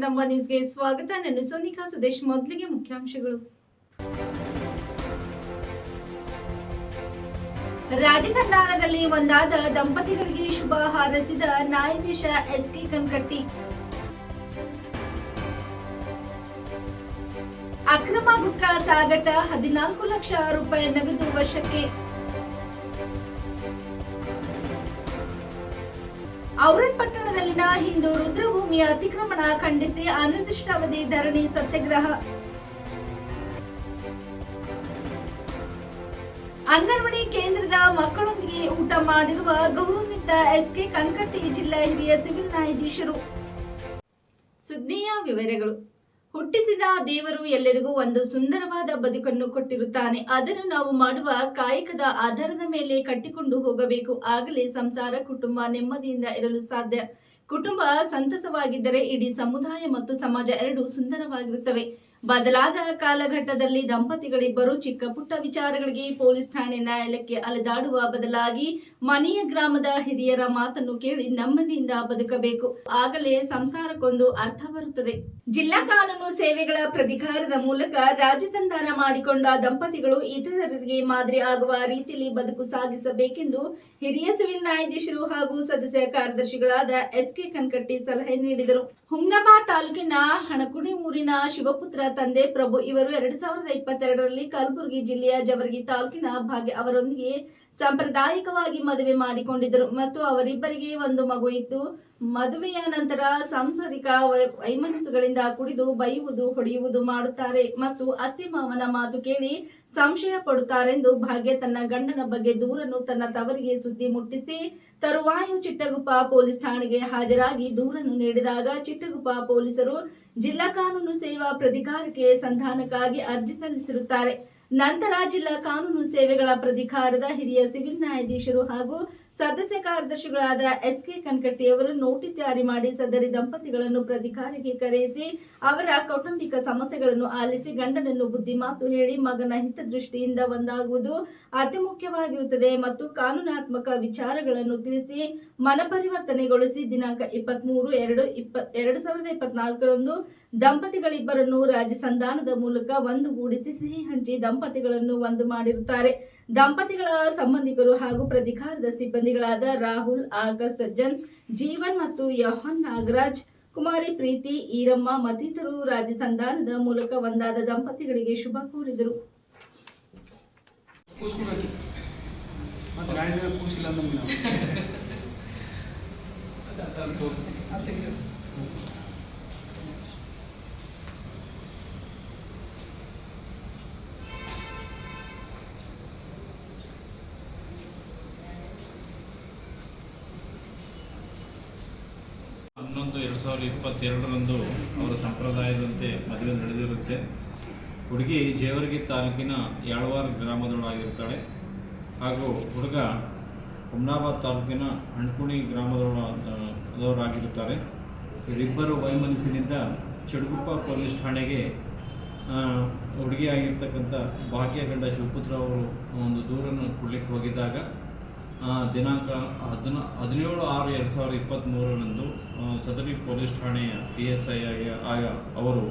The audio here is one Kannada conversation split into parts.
ಕದಂಬ ನ್ಯೂಸ್ಗೆ ಸ್ವಾಗತ. ನಾನು ಸೋನಿಕಾ ಸುದೇಶ್. ಮೊದಲಿಗೆ ಮುಖ್ಯಾಂಶಗಳು. ರಾಜಸಂಧಾನದಲ್ಲಿ ಒಂದಾದ ದಂಪತಿಗಳಿಗೆ ಶುಭ ಹಾರೈಸಿದ ನ್ಯಾಯಾಧೀಶ ಎಸ್ಕೆ ಕನ್ಕಟ್ಟಿ ಅಕ್ರಮ ಗುಟ್ಕಾ ಸಾಗಾಟ ಹದಿನಾಲ್ಕು ಲಕ್ಷ ರೂಪಾಯಿ ನಗದು ವಶಕ್ಕೆ. ಔರತ್ ಪಟ್ಟಣದಲ್ಲಿನ ಹಿಂದೂ ರುದ್ರಭೂಮಿಯ ಅತಿಕ್ರಮಣ ಖಂಡಿಸಿ ಅನಿರ್ದಿಷ್ಟಾವಧಿ ಧರಣಿ ಸತ್ಯಾಗ್ರಹ. ಅಂಗನವಾಡಿ ಕೇಂದ್ರದ ಮಕ್ಕಳೊಂದಿಗೆ ಊಟ ಮಾಡಿರುವ ಗೌರವಾನ್ವಿತ ಎಸ್ಕೆ ಕಂಕಟ್ಟಿ ಜಿಲ್ಲಾ ಹಿರಿಯ ಸಿವಿಲ್ ನ್ಯಾಯಾಧೀಶರು. ಸುದ್ದಿಯ ವಿವರಗಳು. ಹುಟ್ಟಿಸಿದ ದೇವರು ಎಲ್ಲರಿಗೂ ಒಂದು ಸುಂದರವಾದ ಬದುಕನ್ನು ಕೊಟ್ಟಿರುತ್ತಾನೆ. ಅದನ್ನು ನಾವು ಮಾಡುವ ಕಾಯಕದ ಆಧಾರದ ಮೇಲೆ ಕಟ್ಟಿಕೊಂಡು ಹೋಗಬೇಕು. ಆಗಲೇ ಸಂಸಾರ, ಕುಟುಂಬ ನೆಮ್ಮದಿಯಿಂದ ಇರಲು ಸಾಧ್ಯ. ಕುಟುಂಬ ಸಂತಸವಾಗಿದ್ದರೆ ಇಡೀ ಸಮುದಾಯ ಮತ್ತು ಸಮಾಜ ಎರಡೂ ಸುಂದರವಾಗಿರುತ್ತವೆ. ಬದಲಾದ ಕಾಲಘಟ್ಟದಲ್ಲಿ ದಂಪತಿಗಳಿಬ್ಬರು ಚಿಕ್ಕ ಪುಟ್ಟ ವಿಚಾರಗಳಿಗೆ ಪೊಲೀಸ್ ಠಾಣೆ ನ್ಯಾಯಾಲಯಕ್ಕೆ ಅಲೆದಾಡುವ ಬದಲಾಗಿ ಮನೆಯ ಗ್ರಾಮದ ಹಿರಿಯರ ಮಾತನ್ನು ಕೇಳಿ ನೆಮ್ಮದಿಯಿಂದ ಬದುಕಬೇಕು. ಆಗಲೇ ಸಂಸಾರಕ್ಕೊಂದು ಅರ್ಥ ಬರುತ್ತದೆ. ಜಿಲ್ಲಾ ಕಾನೂನು ಸೇವೆಗಳ ಪ್ರಾಧಿಕಾರದ ಮೂಲಕ ರಾಜ್ಯ ಸಂಧಾನ ಮಾಡಿಕೊಂಡ ದಂಪತಿಗಳು ಇತರರಿಗೆ ಮಾದರಿ ಆಗುವ ರೀತಿಯಲ್ಲಿ ಬದುಕು ಸಾಗಿಸಬೇಕೆಂದು ಹಿರಿಯ ಸಿವಿಲ್ ನ್ಯಾಯಾಧೀಶರು ಹಾಗೂ ಸದಸ್ಯ ಕಾರ್ಯದರ್ಶಿಗಳಾದ ಎಸ್ ಕೆ ಕನ್ಕಟ್ಟಿ ಸಲಹೆ ನೀಡಿದರು. ಹುಮ್ನಾಬಾದ್ ತಾಲೂಕಿನ ಹಣಕುಣಿ ಊರಿನ ಶಿವಪುತ್ರ ತಂದೆ ಪ್ರಭು ಇವರು ಎರಡ್ ಸಾವಿರದ ಇಪ್ಪತ್ತೆರಡರಲ್ಲಿ ಕಲಬುರಗಿ ಜಿಲ್ಲೆಯ ಜವರ್ಗಿ ತಾಲೂಕಿನ ಭಾಗ್ಯ ಅವರೊಂದಿಗೆ ಸಾಂಪ್ರದಾಯಿಕವಾಗಿ ಮದುವೆ ಮಾಡಿಕೊಂಡಿದ್ದರು ಮತ್ತು ಅವರಿಬ್ಬರಿಗೆ ಒಂದು ಮಗು ಇತ್ತು ಮದುವೆಯ ನಂತರ ಸಾಂಸಾರಿಕ ವೈಮನಸ್ಸುಗಳಿಂದ ಕುಡಿದು ಬೈಯುವುದು, ಹೊಡೆಯುವುದು ಮಾಡುತ್ತಾರೆ ಮತ್ತು ಅತ್ತೆ ಮಾವನ ಮಾತು ಕೇಳಿ ಸಂಶಯ ಪಡುತ್ತಾರೆಂದು ಭಾಗ್ಯ ತನ್ನ ಗಂಡನ ಬಗ್ಗೆ ದೂರನ್ನು ತನ್ನ ತವರಿಗೆ ಸುದ್ದಿ ಮುಟ್ಟಿಸಿ, ತರುವಾಯು ಚಿಟ್ಟಗುಪ್ಪ ಪೊಲೀಸ್ ಠಾಣೆಗೆ ಹಾಜರಾಗಿ ದೂರನ್ನು ನೀಡಿದಾಗ ಚಿಟ್ಟಗುಪ್ಪ ಪೊಲೀಸರು ಜಿಲ್ಲಾ ಕಾನೂನು ಸೇವಾ ಪ್ರಾಧಿಕಾರಕ್ಕೆ ಸಂಧಾನಕ್ಕಾಗಿ ಅರ್ಜಿ ಸಲ್ಲಿಸಿರುತ್ತಾರೆ. ನಂತರ ಜಿಲ್ಲಾ ಕಾನೂನು ಸೇವೆಗಳ ಪ್ರಾಧಿಕಾರದ ಹಿರಿಯ ಸಿವಿಲ್ ನ್ಯಾಯಾಧೀಶರು ಹಾಗೂ ಸದಸ್ಯ ಕಾರ್ಯದರ್ಶಿಗಳಾದ ಎಸ್ ಕೆ ಕನ್ಕಟ್ಟಿಯವರು ನೋಟಿಸ್ ಜಾರಿ ಮಾಡಿ ಸದರಿ ದಂಪತಿಗಳನ್ನು ಪ್ರಾಧಿಕಾರಕ್ಕೆ ಕರೆಯಿಸಿ ಅವರ ಕೌಟುಂಬಿಕ ಸಮಸ್ಯೆಗಳನ್ನು ಆಲಿಸಿ ಗಂಡನನ್ನು ಬುದ್ಧಿಮಾತು ಹೇಳಿ ಮಗನ ಹಿತದೃಷ್ಟಿಯಿಂದ ಒಂದಾಗುವುದು ಅತಿ ಮುಖ್ಯವಾಗಿರುತ್ತದೆ ಮತ್ತು ಕಾನೂನಾತ್ಮಕ ವಿಚಾರಗಳನ್ನು ತಿಳಿಸಿ ಮನಪರಿವರ್ತನೆಗೊಳಿಸಿ ದಿನಾಂಕ ಇಪ್ಪತ್ಮೂರು ಎರಡು ಇಪ್ಪ ಎರಡು ಸಾವಿರದ ಇಪ್ಪತ್ನಾಲ್ಕರಂದು ದಂಪತಿಗಳಿಬ್ಬರನ್ನು ರಾಜ್ಯ ಸಂಧಾನದ ಮೂಲಕ ಒಂದುಗೂಡಿಸಿ ಸಿಹಿ ಹಂಚಿ ದಂಪತಿಗಳನ್ನು ಒಂದು ಮಾಡಿರುತ್ತಾರೆ. ದಂಪತಿಗಳ ಸಂಬಂಧಿಕರು ಹಾಗೂ ಪ್ರಾಧಿಕಾರದ ಸಿಬ್ಬಂದಿಗಳಾದ ರಾಹುಲ್ ಆಗರ್ ಸಜ್ಜನ್, ಜೀವನ್ ಮತ್ತು ಯಹಾನ್ ನಾಗರಾಜ್, ಕುಮಾರಿ, ಪ್ರೀತಿ, ಈರಮ್ಮ ಮತ್ತಿತರರು ರಾಜ್ಯ ಸಂಧಾನದ ಮೂಲಕ ಒಂದಾದ ದಂಪತಿಗಳಿಗೆ ಶುಭ ಕೋರಿದರು ಕೂಸ್ಕೋಬೇಕು ಮತ್ತೆ ಗಾಡಿ ಮೇಲೆ ಕೂಸಿಲ್ಲ ಅಂದಂಗೆ ನಾವು ಹನ್ನೊಂದು ಎರಡು ಸಾವಿರದ ಇಪ್ಪತ್ತೆರಡರಂದು ಅವರ ಸಂಪ್ರದಾಯದಂತೆ ನಡೆದಿರುತ್ತೆ ಹುಡುಗಿ ಜೇವರ್ಗಿ ತಾಲೂಕಿನ ಯಾಳ್ವಾರ್ ಗ್ರಾಮದವಳಾಗಿರ್ತಾಳೆ. ಹಾಗೂ ಹುಡುಗ ಹುಮ್ನಾಬಾದ್ ತಾಲೂಕಿನ ಅಣ್ಕುಣಿ ಗ್ರಾಮದವಳ ಅದವರಾಗಿರುತ್ತಾರೆ ಇವರಿಬ್ಬರು ವೈಮನಸ್ಸಿನಿಂದ ಚಡುಗುಪ್ಪ ಪೊಲೀಸ್ ಠಾಣೆಗೆ ಆ, ಹುಡುಗಿಯಾಗಿರ್ತಕ್ಕಂಥ ಭಾಗ್ಯಗಂಡ ಶಿವಪುತ್ರ ಅವರು ಒಂದು ದೂರನ್ನು ಕೊಡಲಿಕ್ಕೆ ಹೋಗಿದ್ದಾಗ ದಿನಾಂಕ ಹದಿನ ಹದಿನೇಳು ಆರು ಎರಡು ಸಾವಿರದ ಇಪ್ಪತ್ತ್ಮೂರರಂದು ಸದರಿ ಪೊಲೀಸ್ ಠಾಣೆಯ ಪಿ ಎಸ್ ಐ ಆಗಿ ಆಗ ಅವರು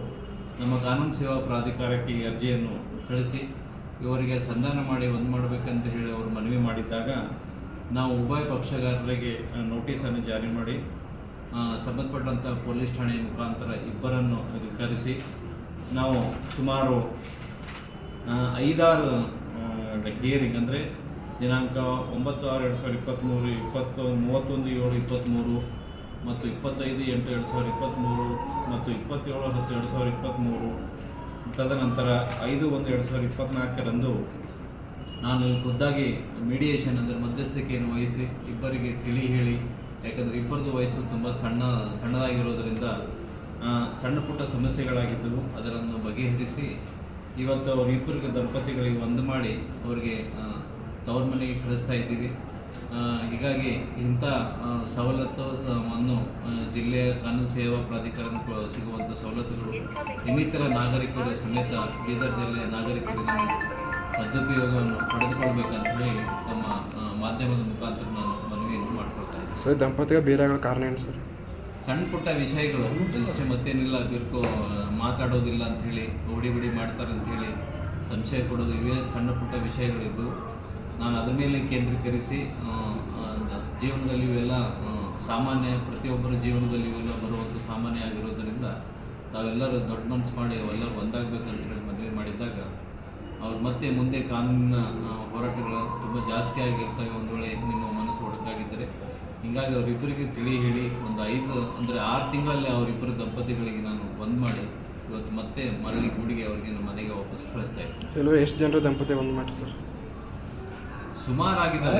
ನಮ್ಮ ಕಾನೂನು ಸೇವಾ ಪ್ರಾಧಿಕಾರಕ್ಕೆ ಈ ಅರ್ಜಿಯನ್ನು ಕಳಿಸಿ, ಇವರಿಗೆ ಸಂಧಾನ ಮಾಡಿ ಒಂದು ಮಾಡಬೇಕಂತ ಹೇಳಿ ಅವರು ಮನವಿ ಮಾಡಿದ್ದಾಗ ನಾವು ಉಭಯ ಪಕ್ಷಗಾರರಿಗೆ ನೋಟಿಸನ್ನು ಜಾರಿ ಮಾಡಿ ಸಂಬಂಧಪಟ್ಟಂಥ ಪೊಲೀಸ್ ಠಾಣೆಯ ಮುಖಾಂತರ ಇಬ್ಬರನ್ನು ಕರೆಸಿ ನಾವು ಸುಮಾರು ಐದಾರು ಹಿಯರಿಂಗ್ ಅಂದರೆ ದಿನಾಂಕ ಒಂಬತ್ತು ಆರು ಎರಡು ಸಾವಿರದ ಇಪ್ಪತ್ತ್ಮೂರು ಇಪ್ಪತ್ತು, ಮೂವತ್ತೊಂದು, ಏಳು ಇಪ್ಪತ್ತ್ಮೂರು ಮತ್ತು ಇಪ್ಪತ್ತೈದು ಎಂಟು ಎರಡು ಸಾವಿರದ ಇಪ್ಪತ್ತ್ಮೂರು ಮತ್ತು ಇಪ್ಪತ್ತೇಳು ಹತ್ತು ಎರಡು ಸಾವಿರದ ಇಪ್ಪತ್ತ್ಮೂರು. ತದನಂತರ ಐದು ಒಂದು ಎರಡು ಸಾವಿರದ ಇಪ್ಪತ್ತ್ನಾಲ್ಕರಂದು ನಾನು ಖುದ್ದಾಗಿ ಮೀಡಿಯೇಷನ್ ಅಂದರೆ ಮಧ್ಯಸ್ಥಿಕೆಯನ್ನು ವಹಿಸಿ ಇಬ್ಬರಿಗೆ ತಿಳಿ ಹೇಳಿ, ಯಾಕಂದರೆ ಇಬ್ಬರದು ವಯಸ್ಸು ತುಂಬ ಸಣ್ಣ, ಸಣ್ಣದಾಗಿರೋದರಿಂದ ಸಣ್ಣ ಪುಟ್ಟ ಸಮಸ್ಯೆಗಳಾಗಿದ್ದವು. ಅದರನ್ನು ಬಗೆಹರಿಸಿ ಇವತ್ತು ಅವರಿಬ್ಬರಿಗೆ ದಂಪತಿಗಳಿಗೆ ಒಂದು ಮಾಡಿ ಅವರಿಗೆ ತವ್ರ ಮನೆಗೆ ಕಳಿಸ್ತಾ ಇದ್ದೀವಿ. ಹೀಗಾಗಿ ಇಂಥ ಸವಲತ್ತುವನ್ನು ಜಿಲ್ಲೆಯ ಕಾನೂನು ಸೇವಾ ಪ್ರಾಧಿಕಾರದ ಪ- ಸಿಗುವಂಥ ಸವಲತ್ತುಗಳು ಇನ್ನಿತರ ನಾಗರಿಕರ ಸಮೇತ ಬೀದರ್ ಜಿಲ್ಲೆಯ ನಾಗರಿಕರಿಂದ ಸದುಪಯೋಗವನ್ನು ಪಡೆದುಕೊಳ್ಬೇಕಂತ ಹೇಳಿ ತಮ್ಮ ಮಾಧ್ಯಮದ ಮುಖಾಂತರ ನಾನು ಮನವಿಯನ್ನು ಮಾಡಿಕೊಳ್ತಾ ಇದ್ದೀನಿ. ಸರ್ ದಂಪತಿಗೆ ಬೇರೆ ಕಾರಣ ಏನು ಸರ್? ಸಣ್ಣ ಪುಟ್ಟ ವಿಷಯಗಳು ಇಷ್ಟೇ ಮತ್ತೇನಿಲ್ಲ ಬಿರ್ಕೋ ಮಾತಾಡೋದಿಲ್ಲ ಅಂಥೇಳಿ ಹುಡಿ ಬಿಡಿ ಮಾಡ್ತಾರೆ ಅಂಥೇಳಿ ಸಂಶಯ ಕೊಡೋದು ಇವೇ ಸಣ್ಣ ಪುಟ್ಟ ವಿಷಯಗಳಿದ್ದು ನಾನು ಅದರ ಮೇಲೆ ಕೇಂದ್ರೀಕರಿಸಿ ಜೀವನದಲ್ಲಿ ಇವೆಲ್ಲ ಸಾಮಾನ್ಯ ಪ್ರತಿಯೊಬ್ಬರ ಜೀವನದಲ್ಲಿ ಇವೆಲ್ಲ ಬರುವಂಥ ಸಾಮಾನ್ಯ ಆಗಿರೋದರಿಂದ ತಾವೆಲ್ಲರೂ ದೊಡ್ಡ ಮನಸ್ಸು ಮಾಡಿ ಅವೆಲ್ಲರೂ ಒಂದಾಗಬೇಕಂತ ಹೇಳಿ ಮನವಿ ಮಾಡಿದಾಗ ಅವ್ರು ಮತ್ತೆ ಮುಂದೆ ಕಾನೂನಿನ ಹೋರಾಟಗಳು ತುಂಬ ಜಾಸ್ತಿ ಆಗಿರ್ತವೆ ಒಂದು ವೇಳೆ ನಿಮ್ಮ ಮನಸ್ಸು ಒಡಕಾಗಿದ್ದರೆ. ಹೀಗಾಗಿ ಅವರಿಬ್ಬರಿಗೆ ತಿಳಿ ಹೇಳಿ, ಒಂದು ಐದು, ಅಂದರೆ ಆರು ತಿಂಗಳಲ್ಲಿ ಅವರಿಬ್ಬರು ದಂಪತಿಗಳಿಗೆ ನಾನು ಬಂದ್ ಮಾಡಿ ಇವತ್ತು ಮತ್ತೆ ಮರಳಿ ಗುಡಿಗೆ ಅವ್ರಿಗೆ ನಮ್ಮ ಮನೆಗೆ ವಾಪಸ್ ಕಳಿಸ್ತಾ ಇದ್ದೀನಿ. ಸರ್ ಎಷ್ಟು ಜನರ ದಂಪತಿ ಬಂದ್ ಮಾಡಿ ಸರ್? ಸುಮಾರು ಆಗಿದ್ದಾವೆ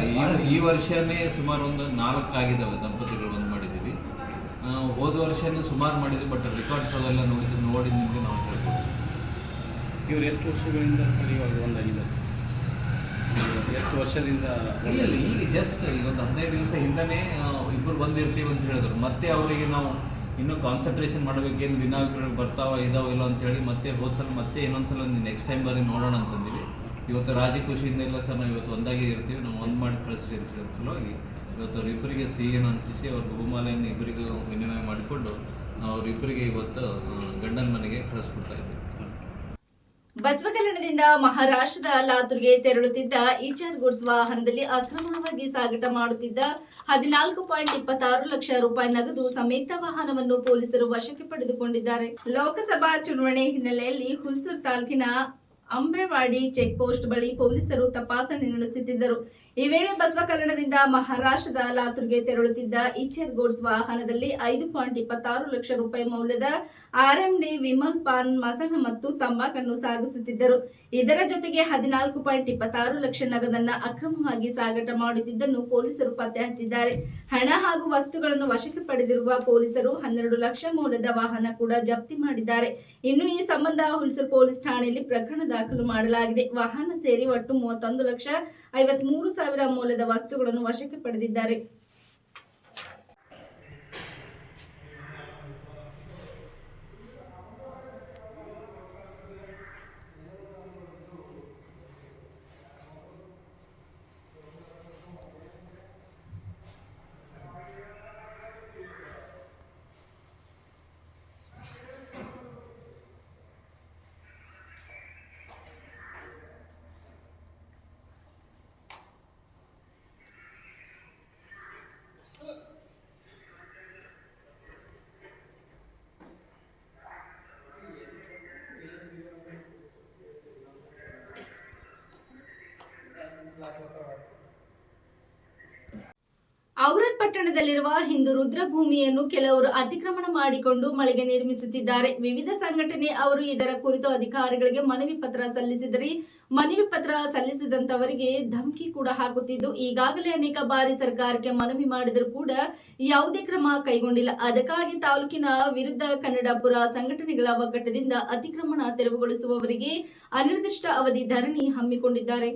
ಈ ವರ್ಷನೇ ಸುಮಾರು ಒಂದು ನಾಲ್ಕು ಆಗಿದ್ದಾವೆ ದಂಪತಿಗಳು ಬಂದ್ ಮಾಡಿದ್ದೀವಿ. ಹೋದ ವರ್ಷನೇ ಸುಮಾರು ಮಾಡಿದ್ವಿ ಬಟ್ ರೆಕಾರ್ಡ್ಸ್ ಅವೆಲ್ಲ ನೋಡಿದ್ರು ನೋಡಿ ನಿಮಗೆ ನಾವು ಹೇಳ್ಬೋದು ಇವ್ರು ಎಷ್ಟು ವರ್ಷಗಳಿಂದ ಸರ್ ಇವಾಗ ಒಂದಾಗಿದ್ದಾರೆ ಸರ್? ಎಷ್ಟು ವರ್ಷದಿಂದ ಇಲ್ಲ ಇಲ್ಲ ಈಗ ಜಸ್ಟ್ ಈಗ ಒಂದು ಹದಿನೈದು ದಿವಸ ಹಿಂದನೇ ಇಬ್ಬರು ಬಂದಿರ್ತೀವಿ ಅಂತ ಹೇಳಿದ್ರು. ಮತ್ತೆ ಅವರಿಗೆ ನಾವು ಇನ್ನೂ ಕಾನ್ಸಂಟ್ರೇಷನ್ ಮಾಡಬೇಕೇನು ವಿನಾಶಗಳು ಬರ್ತಾವ ಇದಾವ ಇಲ್ಲ ಅಂತ ಹೇಳಿ ಮತ್ತೆ ಹೋದ್ಸಲ ಮತ್ತೆ ಇನ್ನೊಂದ್ಸಲ ನೆಕ್ಸ್ಟ್ ಟೈಮ್ ಬರೀ ನೋಡೋಣ ಅಂತಂದಿವಿ. ಇವತ್ತು ರಾಜಿ ಖುಷಿಯಿಂದ ಇಲ್ಲ ಸರ್, ನಾವು ಇವತ್ತು ಒಂದಾಗಿ ಇರ್ತೀವಿ ನಾವು ಒಂದು ಮಾಡಿ ಕಳಿಸ್ರಿ ಅಂತ ಹೇಳಿದ ಸಲುವಾಗಿ ಇವತ್ತು ಅವರಿಬ್ಬರಿಗೆ ಸಿಹಿಯನ್ನು ಹಂಚಿಸಿ ಅವ್ರ ಭೂಮಾಲೆಯನ್ನು ಇಬ್ಬರಿಗೂ ವಿನಿಮಯ ಮಾಡಿಕೊಂಡು ನಾವು ಅವರಿಬ್ಬರಿಗೆ ಇವತ್ತು ಗಂಡನ ಮನೆಗೆ ಕಳಿಸ್ಕೊಡ್ತಾ ಇದ್ದೀವಿ. ಬಸವಕಲ್ಯಾಣದಿಂದ ಮಹಾರಾಷ್ಟ್ರದ ಲಾತೂರ್ಗೆ ತೆರಳುತ್ತಿದ್ದ ಈಚಾರ್ ಗುಡ್ಸ್ ವಾಹನದಲ್ಲಿ ಅಕ್ರಮವಾಗಿ ಸಾಗಾಟ ಮಾಡುತ್ತಿದ್ದ ಹದಿನಾಲ್ಕು ಪಾಯಿಂಟ್ ಇಪ್ಪತ್ತಾರು ಲಕ್ಷ ರೂಪಾಯಿ ನಗದು ಸಮೇತ ವಾಹನವನ್ನು ಪೊಲೀಸರು ವಶಕ್ಕೆ ಪಡೆದುಕೊಂಡಿದ್ದಾರೆ. ಲೋಕಸಭಾ ಚುನಾವಣೆ ಹಿನ್ನೆಲೆಯಲ್ಲಿ ಹುಲ್ಸೂರ್ ತಾಲೂಕಿನ ಅಂಬೇವಾಡಿ ಚೆಕ್ ಪೋಸ್ಟ್ ಬಳಿ ಪೊಲೀಸರು ತಪಾಸಣೆ ನಡೆಸುತ್ತಿದ್ದರು. ಈ ವೇಳೆ ಬಸವಕಲ್ಯಾಣದಿಂದ ಮಹಾರಾಷ್ಟ್ರದ ಲಾತೂರ್ಗೆ ತೆರಳುತ್ತಿದ್ದ ಇಚ್ಚರ್ ಗೋಡ್ಸ್ ವಾಹನದಲ್ಲಿ ಐದು ಪಾಯಿಂಟ್ ಇಪ್ಪತ್ತಾರು ಲಕ್ಷ ರೂಪಾಯಿ ಮೌಲ್ಯದ ಆರ್ಎಂಡಿ ವಿಮಲ್ ಪಾನ್ ಮಸನ ಮತ್ತು ತಂಬಾಕನ್ನು ಸಾಗಿಸುತ್ತಿದ್ದರು. ಇದರ ಜೊತೆಗೆ ಹದಿನಾಲ್ಕು ಪಾಯಿಂಟ್ ಇಪ್ಪತ್ತಾರು ಲಕ್ಷ ನಗದನ್ನ ಅಕ್ರಮವಾಗಿ ಸಾಗಾಟ ಮಾಡುತ್ತಿದ್ದನ್ನು ಪೊಲೀಸರು ಪತ್ತೆ ಹಚ್ಚಿದ್ದಾರೆ. ಹಣ ಹಾಗೂ ವಸ್ತುಗಳನ್ನು ವಶಕ್ಕೆ ಪಡೆದಿರುವ ಪೊಲೀಸರು ಹನ್ನೆರಡು ಲಕ್ಷ ಮೌಲ್ಯದ ವಾಹನ ಕೂಡ ಜಪ್ತಿ ಮಾಡಿದ್ದಾರೆ. ಇನ್ನು ಈ ಸಂಬಂಧ ಹುಲ್ಸೂರು ಪೊಲೀಸ್ ಠಾಣೆಯಲ್ಲಿ ಪ್ರಕರಣ ದಾಖಲು ಮಾಡಲಾಗಿದೆ. ವಾಹನ ಸೇರಿ ಒಟ್ಟು ಮೂವತ್ತೊಂದು ಲಕ್ಷ ಐವತ್ಮೂರು ಸಾವಿರ ಮೌಲ್ಯದ ವಸ್ತುಗಳನ್ನು ವಶಕ್ಕೆ ಪಡೆದಿದ್ದಾರೆ. ಪಟ್ಟಣದಲ್ಲಿರುವ ಹಿಂದೂ ರುದ್ರಭೂಮಿಯನ್ನು ಕೆಲವರು ಅತಿಕ್ರಮಣ ಮಾಡಿಕೊಂಡು ಮಳಿಗೆ ನಿರ್ಮಿಸುತ್ತಿದ್ದಾರೆ. ವಿವಿಧ ಸಂಘಟನೆ ಅವರು ಇದರ ಕುರಿತು ಅಧಿಕಾರಿಗಳಿಗೆ ಮನವಿ ಪತ್ರ ಸಲ್ಲಿಸಿದರೆ. ಮನವಿ ಪತ್ರ ಸಲ್ಲಿಸಿದಂತವರಿಗೆ ಧಮಕಿ ಕೂಡ ಹಾಕುತ್ತಿದ್ದು, ಈಗಾಗಲೇ ಅನೇಕ ಬಾರಿ ಸರ್ಕಾರಕ್ಕೆ ಮನವಿ ಮಾಡಿದರೂ ಕೂಡ ಯಾವುದೇ ಕ್ರಮ ಕೈಗೊಂಡಿಲ್ಲ. ಅದಕ್ಕಾಗಿ ತಾಲೂಕಿನ ವಿರುದ್ಧ ಕನ್ನಡಪುರ ಸಂಘಟನೆಗಳ ಒಗ್ಗಟ್ಟದಿಂದ ಅತಿಕ್ರಮಣ ತೆರವುಗೊಳಿಸುವವರಿಗೆ ಅನಿರ್ದಿಷ್ಟ ಅವಧಿ ಧರಣಿ ಹಮ್ಮಿಕೊಂಡಿದ್ದಾರೆ.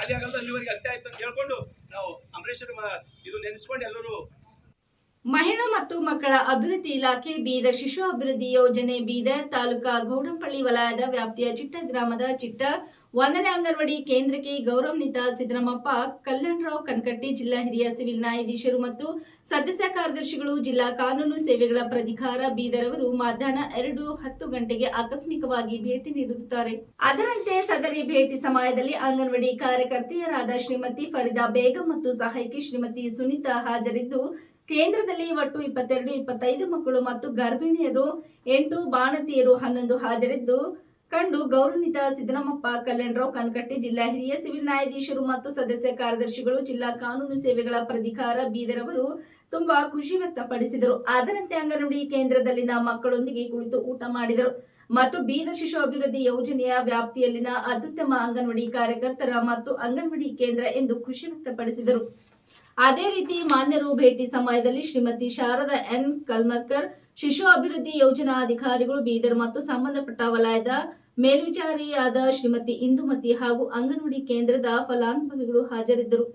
खाली ಮಹಿಳಾ ಮತ್ತು ಮಕ್ಕಳ ಅಭಿವೃದ್ಧಿ ಇಲಾಖೆ ಬೀದರ್ ಶಿಶು ಅಭಿವೃದ್ಧಿ ಯೋಜನೆ ಬೀದರ್ ತಾಲೂಕಾ ಗೌಡಂಪಳ್ಳಿ ವಲಯದ ವ್ಯಾಪ್ತಿಯ ಚಿಟ್ಟ ಗ್ರಾಮದ ಚಿಟ್ಟ ಒಂದನೇ ಅಂಗನವಾಡಿ ಕೇಂದ್ರಕ್ಕೆ ಗೌರವಾನ್ವಿತ ಸಿದ್ದರಾಮಪ್ಪ, ಕಲ್ಯಾಣರಾವ್ ಕನಕಟ್ಟಿ, ಜಿಲ್ಲಾ ಹಿರಿಯ ಸಿವಿಲ್ ನ್ಯಾಯಾಧೀಶರು ಮತ್ತು ಸದಸ್ಯ ಕಾರ್ಯದರ್ಶಿಗಳು, ಜಿಲ್ಲಾ ಕಾನೂನು ಸೇವೆಗಳ ಪ್ರಾಧಿಕಾರ ಬೀದರ್ ಅವರು ಮಧ್ಯಾಹ್ನ ಎರಡು ಹತ್ತು ಗಂಟೆಗೆ ಆಕಸ್ಮಿಕವಾಗಿ ಭೇಟಿ ನೀಡುತ್ತಾರೆ. ಅದರಂತೆ ಸದರಿ ಭೇಟಿ ಸಮಯದಲ್ಲಿ ಅಂಗನವಾಡಿ ಕಾರ್ಯಕರ್ತೆಯರಾದ ಶ್ರೀಮತಿ ಫರೀದಾ ಬೇಗಂ ಮತ್ತು ಸಹಾಯಕಿ ಶ್ರೀಮತಿ ಸುನೀತಾ ಹಾಜರಿದ್ದು ಕೇಂದ್ರದಲ್ಲಿ ಒಟ್ಟು ಇಪ್ಪತ್ತೆರಡು, ಇಪ್ಪತ್ತೈದು ಮಕ್ಕಳು ಮತ್ತು ಗರ್ಭಿಣಿಯರು, ಎಂಟು ಬಾಣತಿಯರು ಹನ್ನೊಂದು ಹಾಜರಿದ್ದು. ಕಂಡು ಗೌರವಾನ್ವಿತ ಸಿದ್ದರಾಮಪ್ಪ, ಕಲ್ಯಾಣರಾವ್ ಕನಕಟ್ಟಿ, ಜಿಲ್ಲಾ ಹಿರಿಯ ಸಿವಿಲ್ ನ್ಯಾಯಾಧೀಶರು ಮತ್ತು ಸದಸ್ಯ ಕಾರ್ಯದರ್ಶಿಗಳು, ಜಿಲ್ಲಾ ಕಾನೂನು ಸೇವೆಗಳ ಪ್ರಾಧಿಕಾರ ಅವರು ತುಂಬಾ ಖುಷಿ ವ್ಯಕ್ತಪಡಿಸಿದರು. ಅದರಂತೆ ಅಂಗನವಾಡಿ ಕೇಂದ್ರದಲ್ಲಿನ ಮಕ್ಕಳೊಂದಿಗೆ ಕುಳಿತು ಊಟ ಮಾಡಿದರು. ಮತ್ತು ಬೀದರ್ ಶಿಶು ಅಭಿವೃದ್ಧಿ ಯೋಜನೆಯ ವ್ಯಾಪ್ತಿಯಲ್ಲಿನ ಅತ್ಯುತ್ತಮ ಅಂಗನವಾಡಿ ಕಾರ್ಯಕರ್ತರ ಮತ್ತು ಅಂಗನವಾಡಿ ಕೇಂದ್ರ ಎಂದು ಖುಷಿ ವ್ಯಕ್ತಪಡಿಸಿದರು. ಅದೇ ರೀತಿ ಮಾನ್ಯರು ಭೇಟಿ ಸಮಯದಲ್ಲಿ ಶ್ರೀಮತಿ ಶಾರದಾ ಎನ್ ಕಲ್ಮರ್ಕರ್, ಶಿಶು ಅಭಿವೃದ್ಧಿ ಯೋಜನಾ ಅಧಿಕಾರಿಗಳು, ಬೀದರ್ ಮತ್ತು ಸಂಬಂಧಪಟ್ಟ ವಲಯದ ಮೇಲ್ವಿಚಾರಿಯಾದ ಶ್ರೀಮತಿ ಇಂದುಮತಿ ಹಾಗೂ ಅಂಗನವಾಡಿ ಕೇಂದ್ರದ ಫಲಾನುಭವಿಗಳು ಹಾಜರಿದ್ದರು.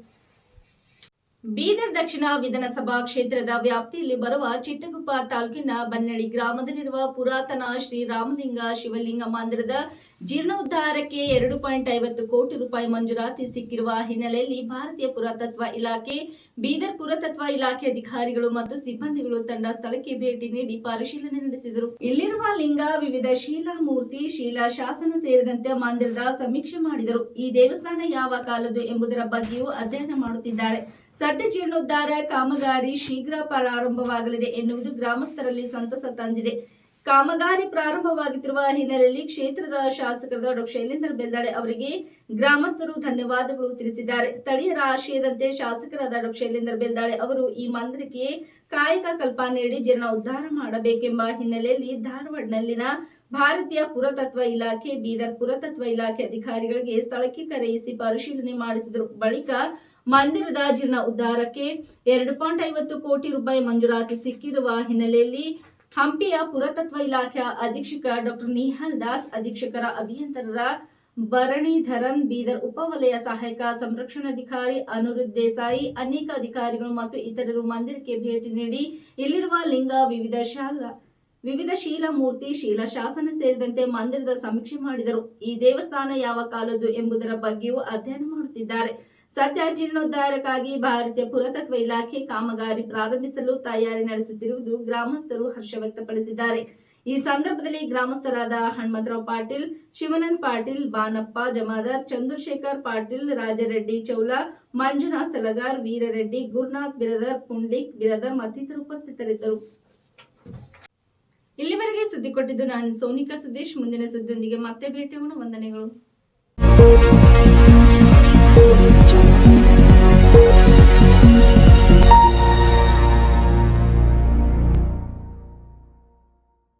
ಬೀದರ್ ದಕ್ಷಿಣ ವಿಧಾನಸಭಾ ಕ್ಷೇತ್ರದ ವ್ಯಾಪ್ತಿಯಲ್ಲಿ ಬರುವ ಚಿಟ್ಟಗುಪ್ಪ ತಾಲೂಕಿನ ಬನ್ನಡಿ ಗ್ರಾಮದಲ್ಲಿರುವ ಪುರಾತನ ಶ್ರೀ ರಾಮಲಿಂಗ ಶಿವಲಿಂಗ ಮಂದಿರದ ಜೀರ್ಣೋದ್ಧಾರಕ್ಕೆ ಎರಡು ಪಾಯಿಂಟ್ ಐವತ್ತು ಕೋಟಿ ರೂಪಾಯಿ ಮಂಜೂರಾತಿ ಸಿಕ್ಕಿರುವ ಹಿನ್ನೆಲೆಯಲ್ಲಿ ಭಾರತೀಯ ಪುರಾತತ್ವ ಇಲಾಖೆ, ಬೀದರ್ ಪುರಾತತ್ವ ಇಲಾಖೆ ಅಧಿಕಾರಿಗಳು ಮತ್ತು ಸಿಬ್ಬಂದಿಗಳು ತಂಡ ಸ್ಥಳಕ್ಕೆ ಭೇಟಿ ನೀಡಿ ಪರಿಶೀಲನೆ ನಡೆಸಿದರು. ಇಲ್ಲಿರುವ ಲಿಂಗ, ವಿವಿಧ ಶೀಲಾ ಮೂರ್ತಿ ಶೀಲಾ ಶಾಸನ ಸೇರಿದಂತೆ ಮಂದಿರದ ಸಮೀಕ್ಷೆ ಮಾಡಿದರು. ಈ ದೇವಸ್ಥಾನ ಯಾವ ಕಾಲದ್ದು ಎಂಬುದರ ಬಗ್ಗೆಯೂ ಅಧ್ಯಯನ ಮಾಡುತ್ತಿದ್ದಾರೆ. ಸದ್ಯ ಜೀರ್ಣೋದ್ಧಾರ ಕಾಮಗಾರಿ ಶೀಘ್ರ ಪ್ರಾರಂಭವಾಗಲಿದೆ ಎನ್ನುವುದು ಗ್ರಾಮಸ್ಥರಲ್ಲಿ ಸಂತಸ ತಂದಿದೆ. ಕಾಮಗಾರಿ ಪ್ರಾರಂಭವಾಗುತ್ತಿರುವ ಹಿನ್ನೆಲೆಯಲ್ಲಿ ಕ್ಷೇತ್ರದ ಶಾಸಕರಾದ ಡಾಕ್ಟರ್ ಶೈಲೇಂದ್ರ ಬೆಲ್ದಾಳೆ ಅವರಿಗೆ ಗ್ರಾಮಸ್ಥರು ಧನ್ಯವಾದಗಳು ತಿಳಿಸಿದ್ದಾರೆ. ಸ್ಥಳೀಯರ ಆಶಯದಂತೆ ಶಾಸಕರಾದ ಡಾಕ್ಟರ್ ಶೈಲೇಂದ್ರ ಬೆಲ್ದಾಳೆ ಅವರು ಈ ಮಂದಿರಕ್ಕೆ ಕಾಯಕ ಕಲ್ಪ ನೀಡಿ ಜೀರ್ಣೋದ್ಧಾರ ಮಾಡಬೇಕೆಂಬ ಹಿನ್ನೆಲೆಯಲ್ಲಿ ಧಾರವಾಡನಲ್ಲಿನ ಭಾರತೀಯ ಪುರತತ್ವ ಇಲಾಖೆ, ಬೀದರ್ ಪುರತತ್ವ ಇಲಾಖೆ ಅಧಿಕಾರಿಗಳಿಗೆ ಸ್ಥಳಕ್ಕೆ ಕರೆಯಿಸಿ ಪರಿಶೀಲನೆ ಮಾಡಿಸಿದರು. ಬಳಿಕ ಮಂದಿರದ ಜೀರ್ಣ ಉದ್ಧಾರಕ್ಕೆ ಎರಡು ಪಾಯಿಂಟ್ ಐವತ್ತು ಕೋಟಿ ರೂಪಾಯಿ ಮಂಜೂರಾತಿ ಸಿಕ್ಕಿರುವ ಹಿನ್ನೆಲೆಯಲ್ಲಿ ಹಂಪಿಯ ಪುರಾತತ್ವ ಇಲಾಖೆಯ ಅಧೀಕ್ಷಕ ಡಾಕ್ಟರ್ ನಿಹಾಲ್ ದಾಸ್, ಅಧೀಕ್ಷಕರ ಅಭಿಯಂತರರ ಭರಣಿಧರನ್ ಬೀದರ್ ಉಪವಲಯ ಸಹಾಯಕ ಸಂರಕ್ಷಣಾಧಿಕಾರಿ ಅನುರುದ್ ದೇಸಾಯಿ, ಅನೇಕ ಅಧಿಕಾರಿಗಳು ಮತ್ತು ಇತರರು ಮಂದಿರಕ್ಕೆ ಭೇಟಿ ನೀಡಿ ಇಲ್ಲಿರುವ ಲಿಂಗ ವಿವಿಧ ಶಾಲಾ, ವಿವಿಧ ಶೀಲ ಮೂರ್ತಿ ಶೀಲ ಶಾಸನ ಸೇರಿದಂತೆ ಮಂದಿರದ ಸಮೀಕ್ಷೆ ಮಾಡಿದರು. ಈ ದೇವಸ್ಥಾನ ಯಾವ ಕಾಲದ್ದು ಎಂಬುದರ ಬಗ್ಗೆಯೂ ಅಧ್ಯಯನ ಮಾಡುತ್ತಿದ್ದಾರೆ. ಸದ್ಯ ಜೀರ್ಣೋದ್ಧಾರಕ್ಕಾಗಿ ಭಾರತೀಯ ಪುರಾತತ್ವ ಇಲಾಖೆ ಕಾಮಗಾರಿ ಪ್ರಾರಂಭಿಸಲು ತಯಾರಿ ನಡೆಸುತ್ತಿರುವುದು ಗ್ರಾಮಸ್ಥರು ಹರ್ಷ ವ್ಯಕ್ತಪಡಿಸಿದ್ದಾರೆ. ಈ ಸಂದರ್ಭದಲ್ಲಿ ಗ್ರಾಮಸ್ಥರಾದ ಹನುಮಂತರಾವ್ ಪಾಟೀಲ್, ಶಿವನಂದ್ ಪಾಟೀಲ್, ಬಾನಪ್ಪ ಜಮಾದಾರ್, ಚಂದ್ರಶೇಖರ್ ಪಾಟೀಲ್, ರಾಜರೆಡ್ಡಿ ಚೌಲ, ಮಂಜುನಾಥ್ ಸಲಗಾರ್, ವೀರರೆಡ್ಡಿ, ಗುರುನಾಥ್ ಬಿರದರ್ ಪುಂಡಿಕ್ ಬಿರದರ್ ಮತ್ತಿತರರು ಉಪಸ್ಥಿತರಿದ್ದರು. ಇಲ್ಲಿವರೆಗೆ ಸುದ್ದಿ ಕೊಟ್ಟಿದ್ದು ನಾನು ಸೋನಿಕಾ ಸುದೇಶ್. ಮುಂದಿನ ಸುದ್ದಿಯೊಂದಿಗೆ ಮತ್ತೆ ಭೇಟಿಯಾಗೋಣ. ವಂದನೆಗಳು. Thank you.